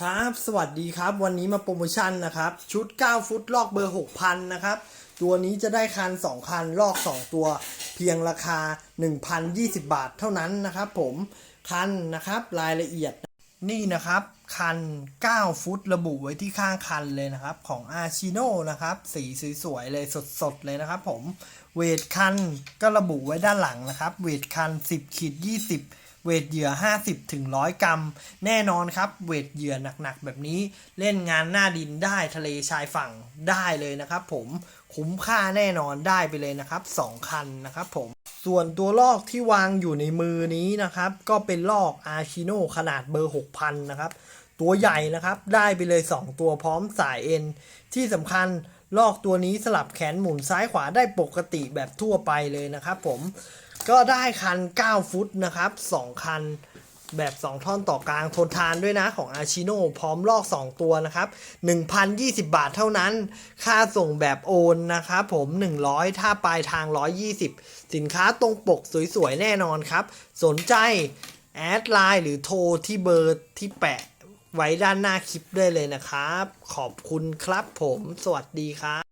ครับ สวัสดีครับ วันนี้มาโปรโมชั่นนะครับ ชุด 9 ฟุตลอกเบอร์ 6,000 นะครับ ตัวนี้จะได้คัน 2 คัน ลอก 2 ตัว เพียงราคา 1,020 บาทเท่านั้นนะครับผม คันนะครับ รายละเอียด นี่นะครับ คัน 9 ฟุตระบุไว้ที่ข้างคันเลยนะครับ ของอาชิโนนะครับ สีสวยๆเลยสดๆเลยนะครับผม เวทคันก็ระบุไว้ด้านหลังนะครับ เวทคัน 10ขีด20 เวทเหยื่อ 50ถึง100 กรัม แน่นอนครับ เวทเหยื่อหนักๆ แบบนี้เล่นงานหน้าดินได้ทะเลชายฝั่งได้เลยนะครับผมคุ้มค่าแน่นอนได้ไปเลยนะครับ 2 คันนะครับผมส่วนตัวลอกที่วางอยู่ในมือนี้นะครับ ก็เป็นลอกอาชิโนขนาดเบอร์ 6,000 นะครับ ตัวใหญ่นะครับได้ไปเลย 2 ตัวพร้อมสายเอ็น ที่สำคัญลอกตัวนี้สลับแขนหมุนซ้ายขวาได้ปกติแบบทั่วไปเลยนะครับผม ก็ได้คัน 9 ฟุตนะครับ 2 คันแบบ 2 ท่อนต่อกลางทนทานด้วยนะของอาชิโนพร้อมลอก 2 ตัวนะครับ 1,020 บาทเท่านั้น ค่าส่งแบบโอนนะครับผม 100 ถ้าปลายทาง 120 สินค้าตรงปกสวยๆ แน่นอนครับ สนใจ แอดไลน์หรือโทรที่เบอร์ที่แปะไว้ด้านหน้าคลิปได้เลยนะครับ ขอบคุณครับผม สวัสดีครับ